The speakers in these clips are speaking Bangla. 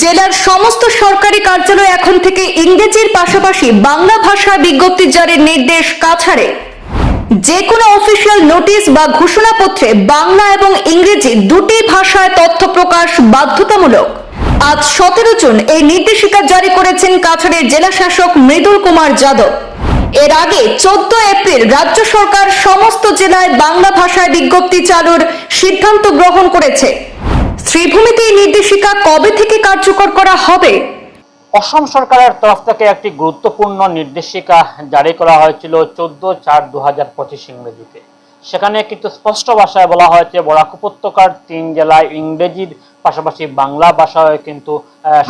জেলার সমস্ত সরকারি কার্যালয় এখন থেকে ইংরেজির পাশাপাশি বাংলা ভাষা বিজ্ঞপ্তি জারির নির্দেশ কাছাড়ে। যে কোনো অফিসিয়াল নোটিশ বা ঘোষণাপত্রে বাংলা এবং ইংরেজি দুটি ভাষায় তথ্য প্রকাশ বাধ্যতামূলক। আজ সতেরো জুন এই নির্দেশিকা জারি করেছেন কাছাড়ের জেলা শাসক মৃদুল কুমার যাদব। এর আগে চোদ্দ এপ্রিল রাজ্য সরকার সমস্ত জেলায় বাংলা ভাষায় বিজ্ঞপ্তি চালুর সিদ্ধান্ত গ্রহণ করেছে। শ্রীভূমিতে এই নির্দেশিকা কবে থেকে কার্যকর করা হবে? অসম সরকারের তরফ থেকে একটি গুরুত্বপূর্ণ নির্দেশিকা জারি করা হয়েছিল চোদ্দ চার দু হাজার পঁচিশ ইংরেজিতে। সেখানে কিন্তু স্পষ্ট ভাষায় বলা হয়েছে, বরাক উপত্যকার তিন জেলায় ইংরেজির পাশাপাশি বাংলা ভাষায় কিন্তু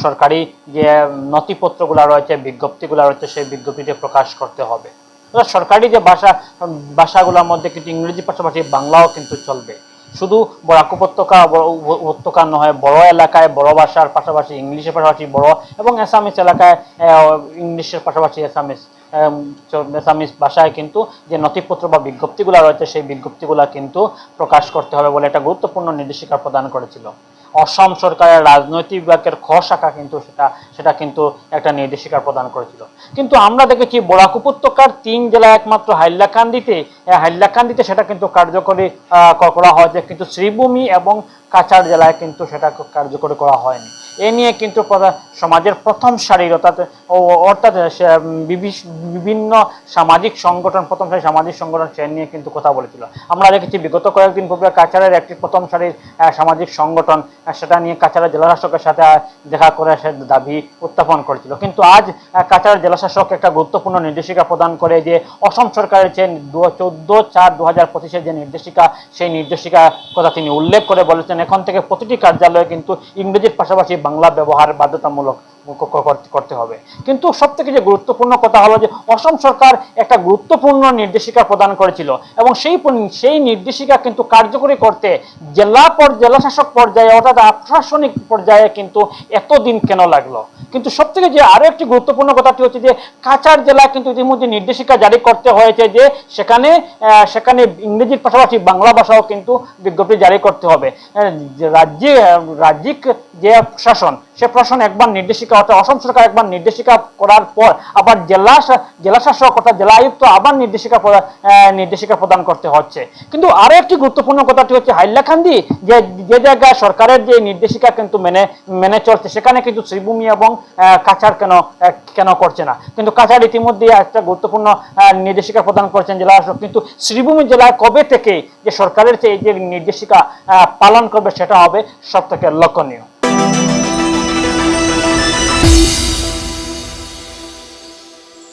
সরকারি যে নথিপত্রগুলো রয়েছে, বিজ্ঞপ্তিগুলো রয়েছে, সেই বিজ্ঞপ্তিতে প্রকাশ করতে হবে। সরকারি যে ভাষা ভাষাগুলোর মধ্যে কিন্তু ইংরেজি পাশাপাশি বাংলাও কিন্তু চলবে। শুধু বরাক উপত্যকা উপত্যকা নয়, বড় এলাকায়, বড় ভাষার পাশাপাশি ইংলিশের পাশাপাশি বড় এবং অ্যাসামিস এলাকায় ইংলিশের পাশাপাশি অ্যাসামিস অ্যাসামিস ভাষায় কিন্তু যে নথিপত্র বা বিজ্ঞপ্তিগুলো রয়েছে, সেই বিজ্ঞপ্তিগুলো কিন্তু প্রকাশ করতে হবে বলে একটা গুরুত্বপূর্ণ নির্দেশিকা প্রদান করেছিল। অসম সরকারের রাজনৈতিক বিভাগের খ শাখা কিন্তু সেটা সেটা কিন্তু একটা নির্দেশিকা প্রদান করেছিল। কিন্তু আমরা দেখেছি বরাক উপত্যকার তিন জেলা একমাত্র হাইলাকান্দিতে হাইলাকান্দিতে সেটা কিন্তু কার্যকরী করা হয়েছে কিন্তু শ্রীভূমি এবং কাছাড় জেলায় কিন্তু সেটা কার্যকরী করা হয়নি। এ নিয়ে কিন্তু সমাজের প্রথম সারির অর্থাৎ অর্থাৎ বিভিন্ন সামাজিক সংগঠন, প্রথম সারির সামাজিক সংগঠন সে নিয়ে কিন্তু কথা বলেছিল। আমরা দেখেছি বিগত কয়েকদিন পূর্বে কাছাড়ের একটি প্রথম সারির সামাজিক সংগঠন সেটা নিয়ে কাছাড়ের জেলাশাসকের সাথে দেখা করে সে দাবি উত্থাপন করেছিল। কিন্তু আজ কাছাড় জেলাশাসক একটা গুরুত্বপূর্ণ নির্দেশিকা প্রদান করে যে, অসম সরকারের যে চোদ্দ চার দু হাজার পঁচিশের যে নির্দেশিকা, সেই নির্দেশিকা কথা তিনি উল্লেখ করে বলেছেন। এখন থেকে প্রতিটি কার্যালয়ে কিন্তু ইংরেজির পাশাপাশি বাংলা ব্যবহার বাধ্যতামূলক করতে- হবে। কিন্তু সব থেকে যে গুরুত্বপূর্ণ কথা হলো যে, অসম সরকার একটা গুরুত্বপূর্ণ নির্দেশিকা প্রদান করেছিল এবং সেই সেই নির্দেশিকা কিন্তু কার্যকরী করতে জেলা পর, জেলা শাসক পর্যায়ে অর্থাৎ প্রশাসনিক পর্যায়ে কিন্তু এতদিন কেন লাগল? কিন্তু সব থেকে যে আরও একটি গুরুত্বপূর্ণ কথাটি হচ্ছে যে, কাছাড় জেলা কিন্তু ইতিমধ্যে নির্দেশিকা জারি করতে হয়েছে যে, সেখানে সেখানে ইংরেজির পাশাপাশি বাংলা ভাষাও কিন্তু বিজ্ঞপ্তি জারি করতে হবে। রাজ্যে, রাজ্যিক যে প্রশাসন, সে প্রশাসন একবার নির্দেশিকা অর্থাৎ অসম সরকার একবার নির্দেশিকা করার পর আবার জেলা জেলা শাসক অর্থাৎ জেলা আয়ুক্ত আবার নির্দেশিকা নির্দেশিকা প্রদান করতে হচ্ছে। কিন্তু আরও একটি গুরুত্বপূর্ণ কথাটি হচ্ছে হাইলাকান্দি, যে যে জায়গায় সরকারের যে নির্দেশিকা কিন্তু মেনে মেনে চলছে, সেখানে কিন্তু শ্রীভূমি এবং কাছাড় কেন কেন করছে না। কিন্তু কাছাড় ইতিমধ্যে একটা গুরুত্বপূর্ণ নির্দেশিকা প্রদান করছেন জেলা শাসক। কিন্তু শ্রীভূমি জেলায় কবে থেকে যে সরকারের যে নির্দেশিকা পালন করবে সেটা হবে সব থেকে লক্ষণীয়।